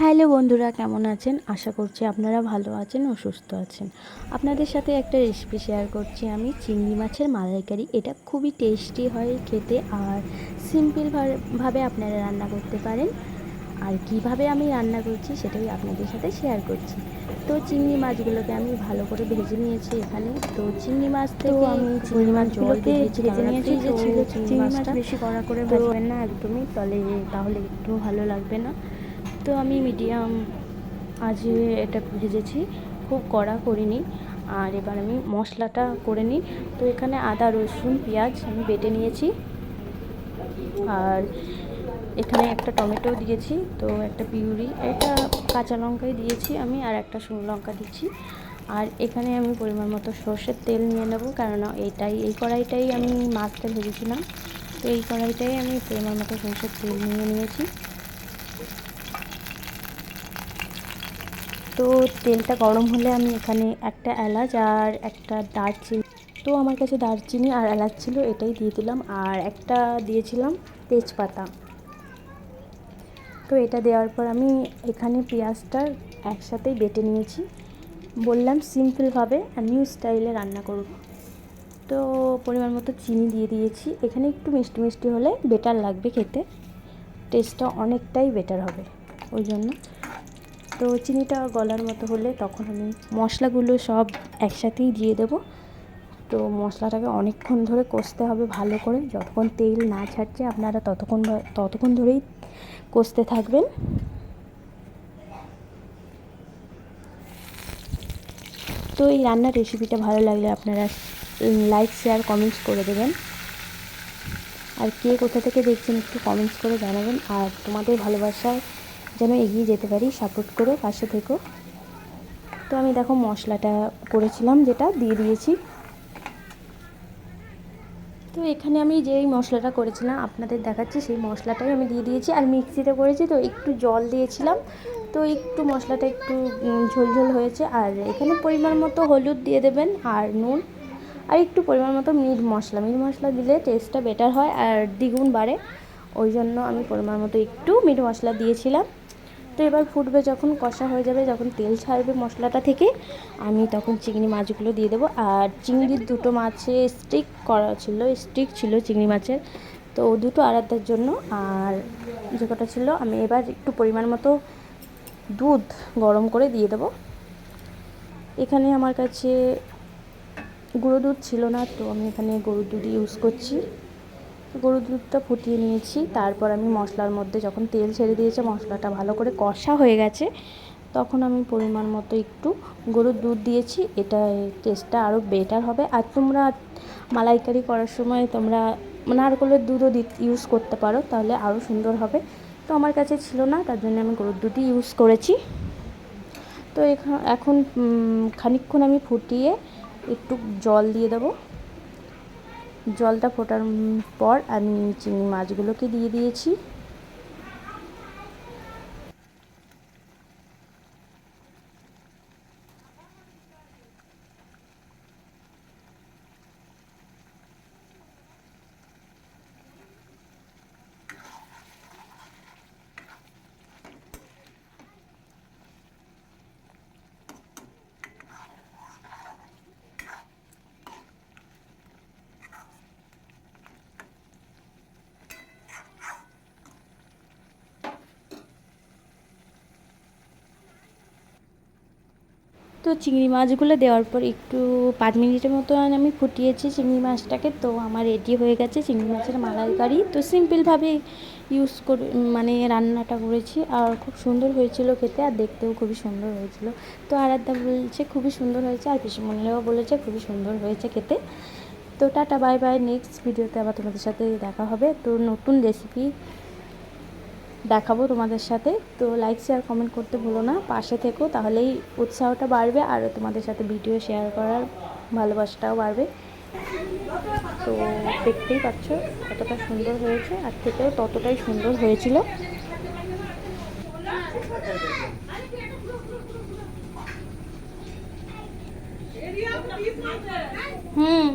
Hello বন্ধুরা কেমন আছেন? আশা করছি আপনারা ভালো আছেন ও সুস্থ আছেন। আপনাদের সাথে একটা রেসিপি শেয়ার করছি আমি চিংড়ি মাছের মালাইকারি। এটা খুবই টেস্টি হয় খেতে আর সিম্পল ভাবে আপনারা রান্না করতে পারেন। আর কীভাবে আমি রান্না করছি সেটাই আপনাদের সাথে শেয়ার করছি। তো চিংড়ি মাছগুলোকে আমি ভালো করে ভেজে নিয়েছি এখানে। তো চিংড়ি মাছ থেকে আমি চিংড়ি মাছগুলোকে ভেজে নিয়েছি। যে ছিল চিংড়ি মাছটা বেশি কড়া করে ভাজবেন না একদমই। তাহলে তাহলে একটু ভালো লাগবে না। তো আমি মিডিয়াম আজে এটা ভেজেছি, খুব কড়া করিনি। আর এবার আমি মশলাটা করে নিই। তো এখানে আদা, রসুন, পেঁয়াজ আমি বেটে নিয়েছি। আর এখানে একটা টমেটো দিয়েছি, তো একটা পিউরি, একটা কাঁচা লঙ্কাই দিয়েছি আমি, আর একটা শুকনো লঙ্কা দিচ্ছি। আর এখানে আমি পরিমাণ মতো সর্ষের তেল নিয়ে নেব, কেননা এইটাই এই কড়াইটাই আমি মাছটা ভেজেছিলাম। তো এই কড়াইটাই আমি পরিমাণ মতো সর্ষের তেল নিয়ে নিয়েছি। তো তেলটা গরম হলে আমি এখানে একটা এলাচ আর একটা দারচিনি। তো আমার কাছে দারচিনি আর এলাচ ছিল, এটাই দিয়ে দিলাম। আর একটা দিয়েছিলাম তেজপাতা। তো এটা দেওয়ার পর আমি এখানে পেঁয়াজটা একসাথেই বেটে নিয়েছি। বললাম সিম্পলভাবে নিউ স্টাইলে রান্না করব। তো পরিমাণ মতো চিনি দিয়ে দিয়েছি। এখানে একটু মিষ্টি মিষ্টি হলে বেটার লাগবে খেতে। টেস্টটা অনেকটাই বেটার হবে। ওই জন্য তো চিনিটা গলার মতো হলে তখন আমি মশলাগুলো সব একসাথেই দিয়ে দেব। তো মশলাটাকে অনেকক্ষণ ধরে কষতে হবে ভালো করে। যতক্ষণ তেল না ছাড়ছে, আপনারা ততক্ষণ ততক্ষণ ধরেই কষতে থাকবেন। তো এই রান্নার রেসিপিটা ভালো লাগলে আপনারা লাইক শেয়ার কমেন্টস করে দেবেন। আর কে কোথা থেকে দেখছেন একটু কমেন্টস করে জানাবেন। আর তোমাদের ভালোবাসায় যেন এগিয়ে যেতে পারি সাপোর্ট করে পাশে থেকো। তো আমি দেখো মশলাটা করেছিলাম যেটা, দিয়ে দিয়েছি। তো এখানে আমি যেই মশলাটা করেছিলাম, আপনাদের দেখাচ্ছি, সেই মশলাটাই আমি দিয়ে দিয়েছি। আর মিক্সিতে করেছি তো একটু জল দিয়েছিলাম। তো একটু মশলাটা একটু ঝোলঝোল হয়েছে। আর এখানে পরিমাণ মতো হলুদ দিয়ে দেবেন আর নুন। আর একটু পরিমাণ মতো মিট মশলা। মিট মশলা দিলে টেস্টটা বেটার হয় আর দ্বিগুণ বাড়ে। ওই জন্য আমি পরিমাণ মতো একটু মিট মশলা দিয়েছিলাম। তো এবার ফুটবে যখন কষা হয়ে যাবে, যখন তেল ছাড়বে মশলাটা থেকে, আমি তখন চিংড়ি মাছগুলো দিয়ে দেবো। আর চিংড়ির দুটো মাছে স্টিক করা ছিল স্টিক ছিল চিংড়ি মাছের। তো ও দুটো আলাদার জন্য, আর যে কটা ছিল, আমি এবার একটু পরিমাণ মতো দুধ গরম করে দিয়ে দেবো। এখানে আমার কাছে গুঁড়ো দুধ ছিল না, তো আমি এখানে গরুর দুধ ইউজ করছি। গরুর দুধটা ফুটিয়ে নিয়েছি। তারপর আমি মশলার মধ্যে যখন তেল ছেড়ে দিয়েছে, মশলাটা ভালো করে কষা হয়ে গেছে, তখন আমি পরিমাণ মতো একটু গরুর দুধ দিয়েছি। এটা টেস্টটা আরও বেটার হবে। আর তোমরা মালাইকারি করার সময় তোমরা নারকলের দুধও ইউজ করতে পারো, তাহলে আরও সুন্দর হবে। তো আমার কাছে ছিল না, তার জন্য আমি গরুর দুধই ইউজ করেছি। তো এখা- এখন খানিকক্ষণ আমি ফুটিয়ে একটু জল দিয়ে দেবো। জলটা ফোটার পর আমি চিংড়ি মাছগুলোকে দিয়ে দিয়েছি। তো চিংড়ি মাছগুলো দেওয়ার পর একটু পাঁচ মিনিটের মতো আমি ফুটিয়েছি চিংড়ি মাছটাকে। তো আমার রেডি হয়ে গেছে চিংড়ি মাছের মালাইকারি। তো সিম্পলভাবে ইউজ করে মানে রান্নাটা করেছি। আর খুব সুন্দর হয়েছিল খেতে আর দেখতেও খুবই সুন্দর হয়েছিল। তো আরাধ্যা বলছে খুবই সুন্দর হয়েছে আর পিসুমনিরাও বলেছে খুবই সুন্দর হয়েছে খেতে। তো টাটা বাই বাই নেক্সট ভিডিওতে আবার তোমাদের সাথে দেখা হবে। তো নতুন রেসিপি দেখাবো তোমাদের সাথে। তো লাইক শেয়ার কমেন্ট করতে ভুলো না। পাশে থেকো, তাহলেই উৎসাহটা বাড়বে আর তোমাদের সাথে ভিডিও শেয়ার করার ভালোবাসাটাও বাড়বে। তো দেখতেই পাচ্ছ, কতটা সুন্দর হয়েছে আর থেকেও ততটাই সুন্দর হয়েছিল। হুম।